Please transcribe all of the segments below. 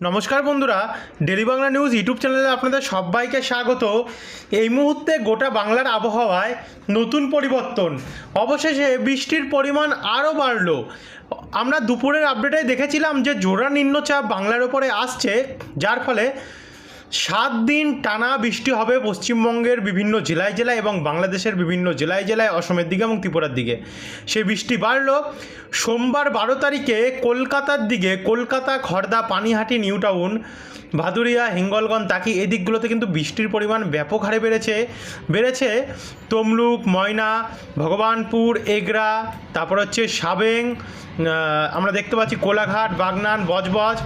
নমস্কার বন্ধুরা, daily Bangla news YouTube চ্যানেলে আপনাদের সবাইকে স্বাগত। এই মুহূর্তে গোটা বাংলার আবহাওয়ায় নতুন পরিবর্তন। অবশেষে বৃষ্টির পরিমাণ আরও বাড়ল। আমরা দুপুরের আপডেটে দেখেছিলাম যে জোড়া নিম্নচাপ বাংলার ওপরে আসছে, যার ফলে সাত দিন টানা বৃষ্টি হবে পশ্চিমবঙ্গের বিভিন্ন জেলায় জেলায় এবং বাংলাদেশের বিভিন্ন জেলায় জেলায়, অসমের দিকে এবং ত্রিপুরার দিকে। সে বৃষ্টি বাড়ল। সোমবার বারো তারিখে কলকাতার দিকে কলকাতা, খর্দা, পানিহাটি, নিউ টাউন ভাদুরিয়া, হিঙ্গলগঞ্জ, তাকি এই দিকগুলোতে কিন্তু বৃষ্টির পরিমাণ ব্যাপক হারে বেড়েছে। বেড়েছে তমলুক, ময়না, ভগবানপুর, এগরা, তারপর হচ্ছে সাবেং আমরা দেখতে পাচ্ছি কোলাঘাট, বাগনান, বজবজ।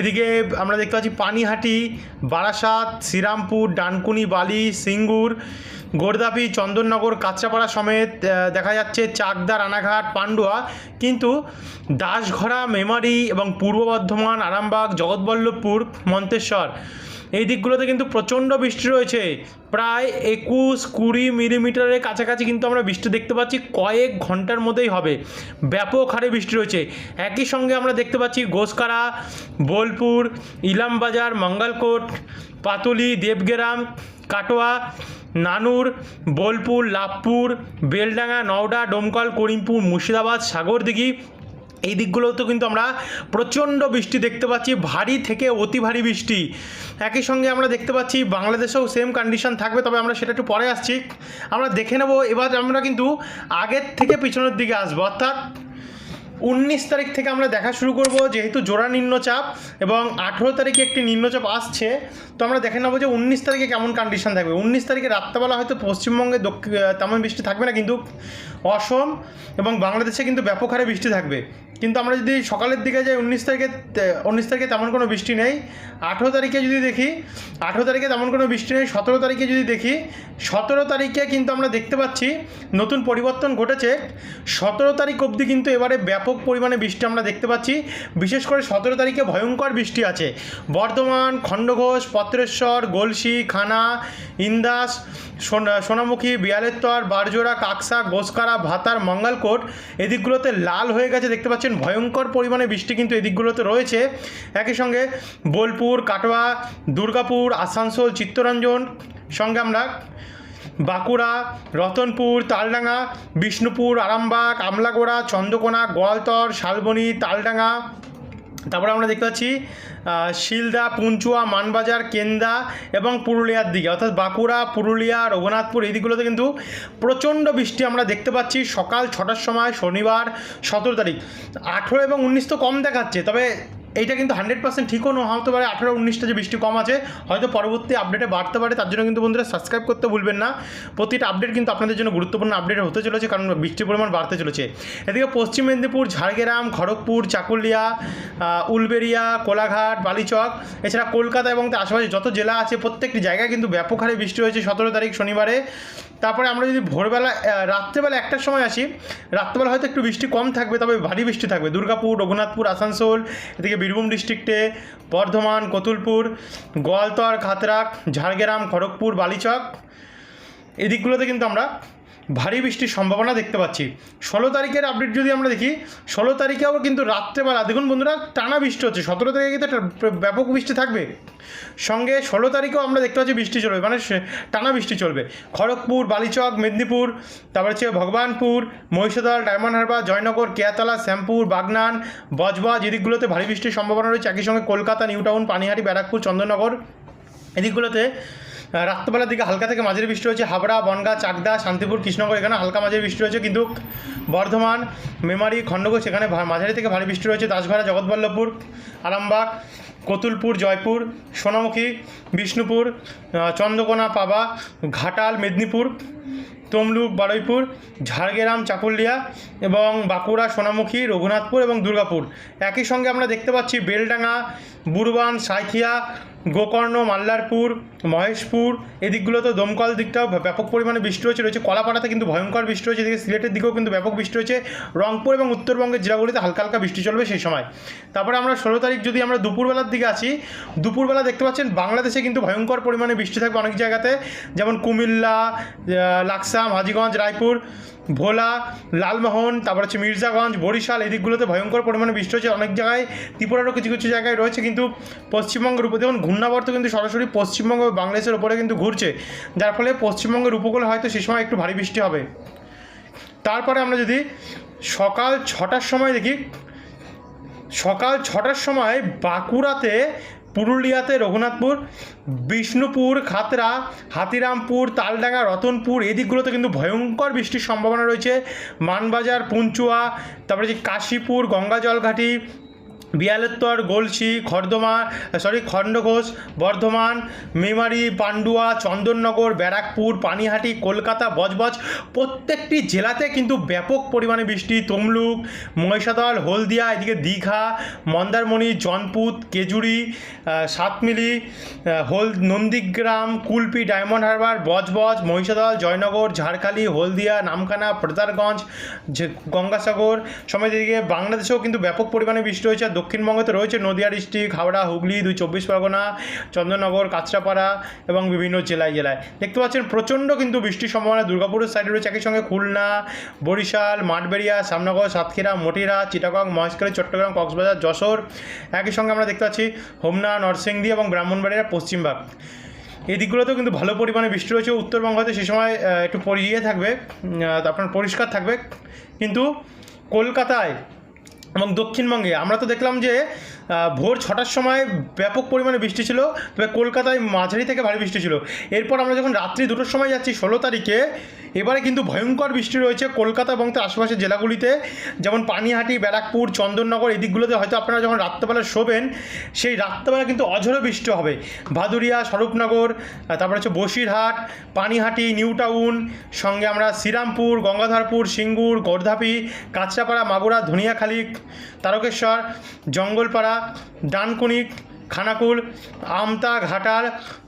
এদিকে আমরা দেখতে পাচ্ছি পানিহাটি, বারাসাত, শ্রীরামপুর, ডানকুনি, বালি, সিঙ্গুর। গোরদাপি, চন্দননগর, কাঁচরাপাড়া সমেত দেখা যাচ্ছে চাকদা, রানাঘাট, পান্ডুয়া। কিন্তু দাসঘরা মেমারি এবং পূর্ব বর্ধমান, আরামবাগ, জগৎবল্লভপুর, মন্তেশ্বর, এই দিকগুলোতে কিন্তু প্রচণ্ড বৃষ্টি রয়েছে। প্রায় একুশ কুড়ি মিলিমিটারের কাছাকাছি কিন্তু আমরা বৃষ্টি দেখতে পাচ্ছি, কয়েক ঘণ্টার মধ্যেই হবে। ব্যাপক হারে বৃষ্টি রয়েছে। একই সঙ্গে আমরা দেখতে পাচ্ছি গোসকারা, বোলপুর, ইলামবাজার, মঙ্গলকোট, পাতুলি, দেবগ্রাম, কাটোয়া নানুর, বোলপুর, লাভপুর, বেলডাঙ্গা, নওডা, ডোমকল, করিমপুর, মুর্শিদাবাদ, সাগরদিঘি এই দিকগুলোতেও কিন্তু আমরা প্রচণ্ড বৃষ্টি দেখতে পাচ্ছি, ভারী থেকে অতি ভারী বৃষ্টি। একই সঙ্গে আমরা দেখতে পাচ্ছি বাংলাদেশেও সেম কন্ডিশন থাকবে, তবে আমরা সেটা একটু পরে আসছি। আমরা দেখে নেব, এবার আমরা কিন্তু আগের থেকে পিছনের দিকে আসব, অর্থাৎ উনিশ তারিখ থেকে আমরা দেখা শুরু করব, যেহেতু জোড়া নিম্নচাপ এবং আঠেরো তারিখে একটি নিম্নচাপ আসছে, তো আমরা দেখে নেব যে উনিশ তারিখে কেমন কন্ডিশন থাকবে। উনিশ তারিখে রাত্রেবেলা হয়তো পশ্চিমবঙ্গে তেমন বৃষ্টি থাকবে না, কিন্তু অসম এবং বাংলাদেশে কিন্তু ব্যাপক হারে বৃষ্টি থাকবে। কিন্তু আমরা যদি সকালের দিকে যাই, উনিশ তারিখে উনিশ তারিখে তেমন কোনো বৃষ্টি নেই। আঠেরো তারিখে যদি দেখি, আঠেরো তারিখে তেমন কোনো বৃষ্টি নেই। সতেরো তারিখে যদি দেখি, সতেরো তারিখে কিন্তু আমরা দেখতে পাচ্ছি নতুন পরিবর্তন ঘটেছে। সতেরো তারিখ অবধি কিন্তু এবারে ব্যাপক পরিমাণে বৃষ্টি আমরা দেখতে পাচ্ছি। বিশেষ করে সতেরো তারিখে ভয়ঙ্কর বৃষ্টি আছে। বর্ধমান, খণ্ডঘোষ, পত্রেশ্বর, গলসি, খানা, ইন্দাস, সোনা- সোনামুখী, বিয়ালেত্তর, বারজোড়া, কাকসা, গোসকারা, ভাতার, মঙ্গলকোট এদিকগুলোতে লাল হয়ে গেছে। দেখতে পাচ্ছেন ভয়ঙ্কর পরিমাণে বৃষ্টি কিন্তু এদিকগুলোতে রয়েছে। একই সঙ্গে বোলপুর, কাটোয়া, দুর্গাপুর, আসানসোল, চিত্তরঞ্জন সঙ্গে আমরা বাঁকুড়া, রতনপুর, তালডাঙ্গা, বিষ্ণুপুর, আরামবাগ, আমলাগোড়া, চন্দ্রকোনা, গোয়ালতর, শালবনি, তালডাঙ্গা। তারপরে আমরা দেখতে পাচ্ছি শিলদা, পুঞ্চুয়া, মানবাজার, কেন্দা এবং পুরুলিয়ার দিকে। অর্থাৎ বাঁকুড়া, পুরুলিয়া, রঘুনাথপুর এই দিকগুলোতে কিন্তু প্রচণ্ড বৃষ্টি আমরা দেখতে পাচ্ছি সকাল ছটার সময়, শনিবার সতেরো তারিখ। আঠেরো এবং উনিশ তো কম দেখাচ্ছে, তবে এইটা কিন্তু হান্ড্রেড পার্সেন্ট ঠিকও না হতে পারে আঠেরো উনিশটা যে বৃষ্টি কম আছে হয়তো পরবর্তী আপডেটে বাড়তে পারে তার জন্য কিন্তু বন্ধুরা সাবস্ক্রাইব করতে ভুলবেন না। প্রতিটা আপডেট কিন্তু আপনাদের জন্য গুরুত্বপূর্ণ আপডেট হতে চলেছে কারণ বৃষ্টির পরিমাণ বাড়তে চলেছে। এদিকে পশ্চিম মেদিনীপুর ঝাড়গ্রাম খড়গপুর চাকুলিয়া আহ, উলবেড়িয়া কোলাঘাট বালিচক এছাড়া কলকাতা এবং তার আশেপাশে যত জেলা আছে প্রত্যেকটি জায়গায় কিন্তু ব্যাপক হারে বৃষ্টি হয়েছে। সতেরো তারিখ শনিবারে। তারপরে আমরা যদি ভোরবেলা রাত্রেবেলা একটার সময় আসি, রাত্রেবেলা হয়তো একটু বৃষ্টি কম থাকবে, তবে ভারী বৃষ্টি থাকবে। দুর্গাপুর, রঘুনাথপুর, আসানসোল, এদিকে বীরভূম ডিস্ট্রিক্টে, বর্ধমান, কতুলপুর, গোয়ালতর, খাতরাক, ঝাড়গ্রাম, খড়গপুর, বালিচক, এদিকগুলোতে কিন্তু আমরা ভারী বৃষ্টির সম্ভাবনা দেখতে পাচ্ছি। ষোলো তারিখের আপডেট যদি আমরা দেখি, ষোলো তারিখেও কিন্তু রাত্রেবেলা, দেখুন বন্ধুরা, টানা বৃষ্টি হচ্ছে। সতেরো তারিখে কিন্তু ব্যাপক বৃষ্টি থাকবে। সঙ্গে ষোলো তারিখেও আমরা দেখতে পাচ্ছি বৃষ্টি চলবে মানে টানা বৃষ্টি চলবে। খড়গপুর, বালিচক, মেদিনীপুর, তারপর হচ্ছে ভগবানপুর, মহিষাদল, ডায়মন্ড হারবার, জয়নগর, কেয়াতলা, শ্যামপুর, বাগনান, বজবজ এদিকগুলোতে ভারী বৃষ্টির সম্ভাবনা রয়েছে। একই সঙ্গে কলকাতা নিউ টাউন পানিহাটি, ব্যারাকপুর, চন্দননগর এদিকগুলোতে রাত্রবেলার দিকে হালকা থেকে মাঝারি বৃষ্টি হয়েছে। হাবড়া, বনগা, চাকদা, শান্তিপুর, কৃষ্ণনগর, এখানে হালকা মাঝারি বৃষ্টি হয়েছে। কিন্তু বর্ধমান, মেমারি খণ্ডঘোষ এখানে মাঝারি থেকে ভারী বৃষ্টি রয়েছে। দাসঘরা জগৎবল্লভপুর, আরামবাগ, কতুলপুর, জয়পুর, সোনামুখী, বিষ্ণুপুর চন্দ্রকোনা, পাবা, ঘাটাল, মেদিনীপুর, তমলুক, বারুইপুর, ঝাড়গ্রাম, চাকুলিয়া এবং বাঁকুড়া, সোনামুখী, রঘুনাথপুর এবং দুর্গাপুর। একই সঙ্গে আমরা দেখতে পাচ্ছি বেলডাঙ্গা বুরবান সাঁইথিয়া গোকর্ণ, মাল্লারপুর, মহেশপুর, এই দিকগুলোতে দমকল দিকটাও ব্যাপক পরিমাণে বৃষ্টি রয়েছে রয়েছে কলাপাড়াতে কিন্তু ভয়ঙ্কর বৃষ্টি হয়েছে এদিকে সিলেটের দিকেও কিন্তু ব্যাপক বৃষ্টি রয়েছে রংপুর এবং উত্তরবঙ্গের জেলাগুলিতে হালকা হালকা বৃষ্টি চলবে সেই সময়। তারপরে আমরা ষোলো তারিখ যদি আমরা দুপুরবেলার দিকে আসি, দুপুরবেলা দেখতে পাচ্ছেন বাংলাদেশে কিন্তু ভয়ঙ্কর পরিমাণে বৃষ্টি থাকবে অনেক জায়গাতে। যেমন কুমিল্লা লাকসাম, হাজিগঞ্জ, রায়পুর, ভোলা, লালমোহন, তারপর হচ্ছে মির্জাগঞ্জ, বরিশাল, এই দিকগুলোতে ভয়ঙ্কর পরিমাণে বৃষ্টি হচ্ছে অনেক জায়গায়। ত্রিপুরারও কিছু কিছু জায়গায় রয়েছে। কিন্তু পশ্চিমবঙ্গের উপর দেখুন ঘূর্ণাবর্ত কিন্তু সরাসরি পশ্চিমবঙ্গ ও বাংলাদেশের উপরে কিন্তু ঘুরছে, যার ফলে পশ্চিমবঙ্গের উপকূলে হয়তো সে সময় একটু ভারী বৃষ্টি হবে। তারপরে আমরা যদি সকাল ছটার সময় দেখি, সকাল ছটার সময় বাঁকুড়াতে পুরুলিয়াতে রঘুনাথপুর, বিষ্ণুপুর খাতরা হাতিরামপুর, তালডাঙ্গা, রতনপুর এই দিকগুলোতে কিন্তু ভয়ঙ্কর বৃষ্টির সম্ভাবনা রয়েছে। মানবাজার, পুঞ্চুয়া, তারপরে যে কাশীপুর, গঙ্গা জলঘাটি বিয়ালেত্তর, গলসি, খর্দমা সরি খণ্ডঘোষ, বর্ধমান, মেমারি, পান্ডুয়া, চন্দননগর, ব্যারাকপুর, পানিহাটি, কলকাতা, বজবজ প্রত্যেকটি জেলাতে কিন্তু ব্যাপক পরিমাণে বৃষ্টি, তমলুক, মহিষাদল, হলদিয়া, এদিকে দীঘা, মন্দারমণি জনপুত কেজুরি সাতমিলি হোল, নন্দীগ্রাম, কুলপি, ডায়মন্ড হারবার, বজবজ, মহিষাদল, জয়নগর, ঝাড়খালি, হলদিয়া, নামখানা প্রতারগঞ্জ গঙ্গাসাগর সময় এদিকে বাংলাদেশেও কিন্তু ব্যাপক পরিমাণে বৃষ্টি হয়েছে। আর দক্ষিণবঙ্গে রয়েছে নদিয়া ডিস্ট্রিক্ট, হাওড়া, হুগলি, দুই চব্বিশ পরগনা চন্দননগর কাঁচরাপাড়া এবং বিভিন্ন জেলায় জেলায়। দেখতে পাচ্ছেন প্রচণ্ড কিন্তু বৃষ্টির সম্ভাবনা। দুর্গাপুরের সাইডে রয়েছে একই সঙ্গে খুলনা, বরিশাল, মাঠবেড়িয়া শ্যামনগর সাতক্ষীরা, মটিরা, চিটাগং, মহেশখালী, চট্টগ্রাম, কক্সবাজার, যশোর। একই সঙ্গে আমরা দেখতে পাচ্ছি হোমনা, নরসিংদী এবং ব্রাহ্মণবাড়িয়া পশ্চিমবাগ এই দিকগুলোতেও কিন্তু ভালো পরিমাণে বৃষ্টি রয়েছে। উত্তরবঙ্গতে সে সময় একটু পরিয়ে থাকবে আপনার পরিষ্কার থাকবে। কিন্তু কলকাতায় এবং দক্ষিণবঙ্গে আমরা তো দেখলাম যে ভোর ছটার সময় ব্যাপক পরিমাণে বৃষ্টি ছিল, তবে কলকাতায় মাঝারি থেকে ভারী বৃষ্টি ছিল। এরপর আমরা যখন রাত্রি দুটোর সময় যাচ্ছি, ষোলো তারিখে এবারে কিন্তু ভয়ঙ্কর বৃষ্টি রয়েছে কলকাতা এবং তার আশেপাশের জেলাগুলিতে। যেমন পানিহাটি, ব্যারাকপুর, চন্দননগর এই দিকগুলোতে হয়তো আপনারা যখন রাত্রেবেলা শোবেন, সেই রাত্রেবেলা কিন্তু অঝরে বৃষ্টি হবে। ভাদুরিয়া, স্বরূপনগর তারপর হচ্ছে বসিরহাট, পানিহাটি, নিউ টাউন, সঙ্গে আমরা শ্রীরামপুর, গঙ্গাধরপুর, সিঙ্গুর, গোর্ধাপি, কাঁচরাপাড়া, মাগুরা, ধনিয়াখালী, তারকেশ্বর, জঙ্গলপাড়া ডানকুনিক খানাকুল, আমতা ঘাটাল,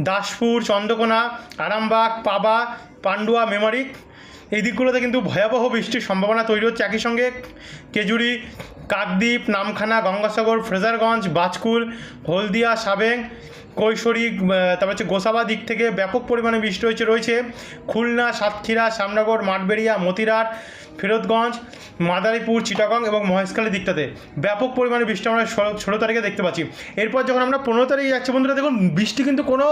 দাসপুর, চন্দ্রকোনা, আরামবাগ, পাবা, পান্ডুয়া, মেমারি। এই দিকগুলোতে কিন্তু ভয়াবহ বৃষ্টির সম্ভাবনা তৈরি হচ্ছে একই সঙ্গে। কেজুরি, কাকদ্বীপ, নামখানা, গঙ্গাসাগর, ফ্রেজারগঞ্জ, বাজকুল, হলদিয়া, সাবেং কৈশোরী তারপর হচ্ছে গোসাবা দিক থেকে ব্যাপক পরিমাণে বৃষ্টি হয়েছে, রয়েছে খুলনা, সাতক্ষীরা শ্যামনগর মাঠবেড়িয়া, মতিরাট ফেরতগঞ্জ মাদারীপুর, চিটাগং এবং মহেশখালী দিকটাতে ব্যাপক পরিমাণে বৃষ্টি আমরা ষোলো তারিখে দেখতে পাচ্ছি। এরপর যখন আমরা পনেরো তারিখে যাচ্ছি, বন্ধুরা দেখুন, বৃষ্টি কিন্তু কোনো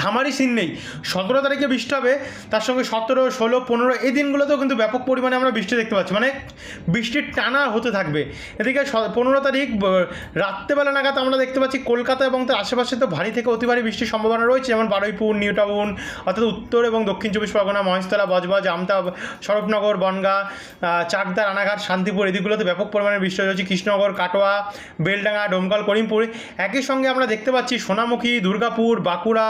ধামারি সিন নেই। সতেরো তারিখে বৃষ্টি হবে, তার সঙ্গে সতেরো, ষোলো, পনেরো, এই দিনগুলোতেও কিন্তু ব্যাপক পরিমাণে আমরা বৃষ্টি দেখতে পাচ্ছি। মানে বৃষ্টির টানা হতে থাকবে। এদিকে পনেরো তারিখ রাত্রেবেলা নাগাদ আমরা দেখতে পাচ্ছি কলকাতা এবং তার আশেপাশে তো ভারী থেকে অতি ভারী বৃষ্টির সম্ভাবনা রয়েছে, যেমন বারুইপুর নিউ টাউন অর্থাৎ উত্তর এবং দক্ষিণ চব্বিশ পরগনা, মহেশতলা, বজবজ আমতা স্বরূপনগর, বনগা চাকদা, রানাঘাট, শান্তিপুর, এদিকগুলোতে ব্যাপক পরিমাণে বৃষ্টি রয়েছে। কৃষ্ণনগর, কাটোয়া, বেলডাঙ্গা, ডোমকল, করিমপুর। একই সঙ্গে আমরা দেখতে পাচ্ছি সোনামুখী, দুর্গাপুর, বাঁকুড়া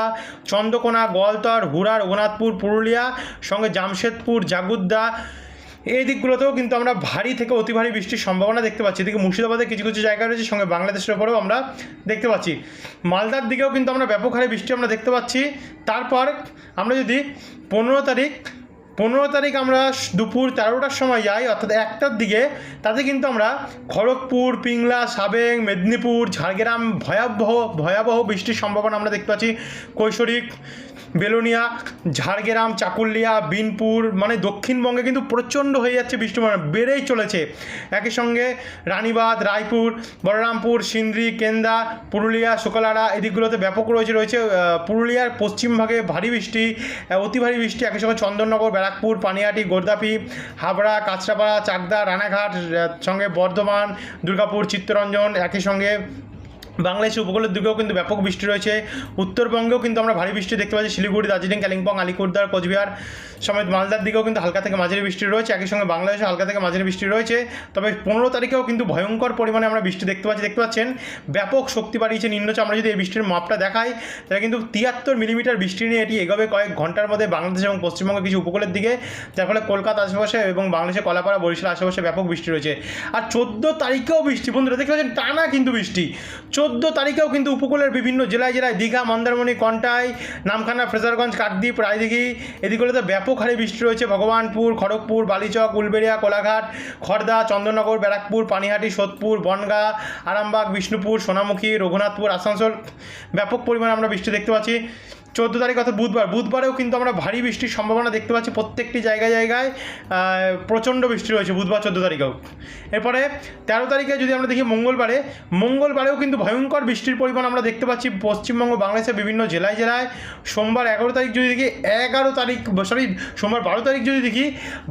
চন্দ্রকোনা, গোয়ালতর হুরার ওনাথপুর পুরুলিয়া, সঙ্গে জামশেদপুর, জাগুদ্দা। এই দিকগুলোতেও কিন্তু আমরা ভারী থেকে অতি ভারী বৃষ্টির সম্ভাবনা দেখতে পাচ্ছি। এদিকে মুর্শিদাবাদে কিছু কিছু জায়গা রয়েছে, সঙ্গে বাংলাদেশের ওপরেও আমরা দেখতে পাচ্ছি। মালদার দিকেও কিন্তু আমরা ব্যাপক হারে বৃষ্টি আমরা দেখতে পাচ্ছি। তারপর আমরা যদি পনেরো তারিখ পনেরো তারিখ আমরা দুপুর তেরোটার সময় যাই, অর্থাৎ একটার দিকে। তাতে কিন্তু আমরা খড়গপুর, পিংলা, সাবেং, মেদিনীপুর, ঝাড়গ্রাম, ভয়াবহ ভয়াবহ বৃষ্টির সম্ভাবনা আমরা দেখতে পাচ্ছি। কৈশোরিক বেলোনিয়া, ঝাড়গ্রাম, চাকুলিয়া, বিনপুর মানে দক্ষিণবঙ্গে কিন্তু প্রচণ্ড হয়ে যাচ্ছে বৃষ্টির বেড়েই চলেছে। একই সঙ্গে রানীবাঁধ, রায়পুর, বলরামপুর, সিন্দ্রি, কেন্দা, পুরুলিয়া শুকলারা এদিকগুলোতে ব্যাপক রয়েছে রয়েছে পুরুলিয়ার পশ্চিমভাগে ভারী বৃষ্টি অতি ভারী বৃষ্টি, একই সঙ্গে চন্দননগর ব্যারাকপুর পানিহাটি গোর্দাপি হাবড়া কাঁচরাপাড়া চাকদা রানাঘাট সঙ্গে বর্ধমান দুর্গাপুর চিত্তরঞ্জন একই সঙ্গে বাংলাদেশের উপকূলের দিকেও কিন্তু ব্যাপক বৃষ্টি রয়েছে। উত্তরবঙ্গেও কিন্তু আমরা ভারী বৃষ্টি দেখতে পাচ্ছি। শিলিগুড়ি, দার্জিলিং, কালিম্পং আলিপুরদার কোচবিহার সমেত মালদার দিকেও কিন্তু হালকা থেকে মাঝারি বৃষ্টি রয়েছে। একই সঙ্গে বাংলাদেশে হালকা থেকে মাঝারি বৃষ্টি রয়েছে। তবে পনেরো তারিখেও কিন্তু ভয়ঙ্কর পরিমাণে আমরা বৃষ্টি দেখতে পাচ্ছি। দেখতে পাচ্ছেন, ব্যাপক শক্তি বাড়িয়েছে নিম্নচাপ। আমরা যদি এই বৃষ্টির মাপটা দেখাই, তাহলে কিন্তু তিয়াত্তর মিলিমিটার বৃষ্টি নিয়ে এটি এগোবে কয়েক ঘণ্টার মধ্যে বাংলাদেশ এবং পশ্চিমবঙ্গের কিছু উপকূলের দিকে। যার ফলে কলকাতা আশেপাশে এবং বাংলাদেশে কলাপাড়া, বরিশাল আশেপাশে ব্যাপক বৃষ্টি রয়েছে। আর চোদ্দ তারিখেও বৃষ্টি। বন্ধুরা, দেখতে পাচ্ছেন, টানা কিন্তু বৃষ্টি। চোদ্দ তারিখেও কিন্তু উপকূলের বিভিন্ন জেলায় জেলায় দীঘা, মন্দারমণি, কন্টাই, নামখানা, ফ্রেজারগঞ্জ, কাকদ্বীপ, রায়দিঘি এদিকগুলোতে ব্যাপক হারে বৃষ্টি রয়েছে। ভগবানপুর, খড়গপুর, বালিচক, উলবেড়িয়া, কোলাঘাট খড়দা চন্দ্রনগর, ব্যারাকপুর, পানিহাটি, সোদপুর, বনগা, আরামবাগ, বিষ্ণুপুর, সোনামুখী, রঘুনাথপুর, আসানসোল। ব্যাপক পরিমাণে আমরা বৃষ্টি দেখতে পাচ্ছি। চোদ্দ তারিখ অর্থাৎ বুধবার। বুধবারেও কিন্তু আমরা ভারী বৃষ্টির সম্ভাবনা দেখতে পাচ্ছি প্রত্যেকটি জায়গায় জায়গায় প্রচণ্ড বৃষ্টি রয়েছে বুধবার চোদ্দ তারিখেও। এরপরে তেরো তারিখে যদি আমরা দেখি মঙ্গলবারে, মঙ্গলবারেও কিন্তু ভয়ঙ্কর বৃষ্টির পরিমাণ আমরা দেখতে পাচ্ছি পশ্চিমবঙ্গ, বাংলাদেশের বিভিন্ন জেলায় জেলায়। সোমবার এগারো তারিখ যদি দেখি, এগারো তারিখ, সরি, সোমবার বারো তারিখ যদি দেখি,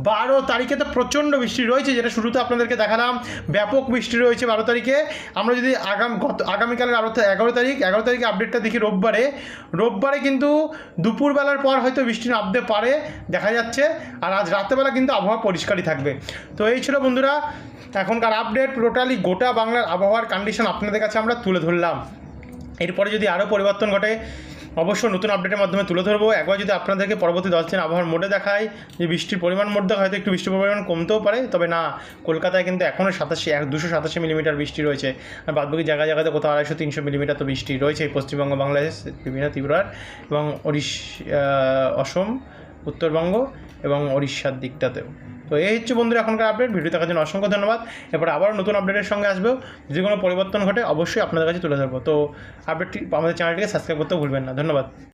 বারো তারিখে তো প্রচণ্ড বৃষ্টি রয়েছে, যেটা শুরুতে আপনাদেরকে দেখালাম। ব্যাপক বৃষ্টি রয়েছে বারো তারিখে। আমরা যদি আগাম গত আগামীকালের আরও এগারো তারিখ, এগারো তারিখে আপডেটটা দেখি রোববারে। রোববারে কিন্তু দুপুরবেলার পর হয়তো বৃষ্টি নামতে পারে, দেখা যাচ্ছে। আর আজ রাত্রেবেলা কিন্তু আবহাওয়া পরিষ্কারই থাকবে। তো এই ছিল বন্ধুরা, এখনকার আপডেট টোটালি গোটা বাংলার আবহাওয়ার কন্ডিশন আপনাদের কাছে আমরা তুলে ধরলাম। এরপরে যদি আরও পরিবর্তন ঘটে অবশ্যই নতুন আপডেটের মাধ্যমে তুলে ধরবো। একবার যদি আপনাদেরকে পরবর্তী দশ দিন আবহাওয়ার মোডে দেখায় যে বৃষ্টির পরিমাণ মোডে হয়তো একটু বৃষ্টির পরিমাণ কমতেও পারে, তবে না, কলকাতায় কিন্তু এখনও সাতাশি, এক, দুশো সাতাশি মিলিমিটার বৃষ্টি রয়েছে। আর বাদবাকি জায়গায় জায়গাতে কোথাও আড়াইশো, তিনশো মিলিমিটার তো বৃষ্টি রয়েছে পশ্চিমবঙ্গ, বাংলাদেশ, বিভিন্ন ত্রিপুরার এবং ওড়িশ অসম, উত্তরবঙ্গ এবং উড়িষ্যার দিকটাতেও। তো এই হচ্ছে বন্ধুরা এখনকার আপডেট ভিডিও দেখার জন্য অসংখ্য ধন্যবাদ। এরপর আবার নতুন আপডেটের সঙ্গে আসবেও যদি কোনো পরিবর্তন ঘটে অবশ্যই আপনাদের কাছে তুলে ধরবো। তো আপডেটটি আমাদের চ্যানেলটিকে সাবস্ক্রাইব করতেও ভুলবেন না। ধন্যবাদ।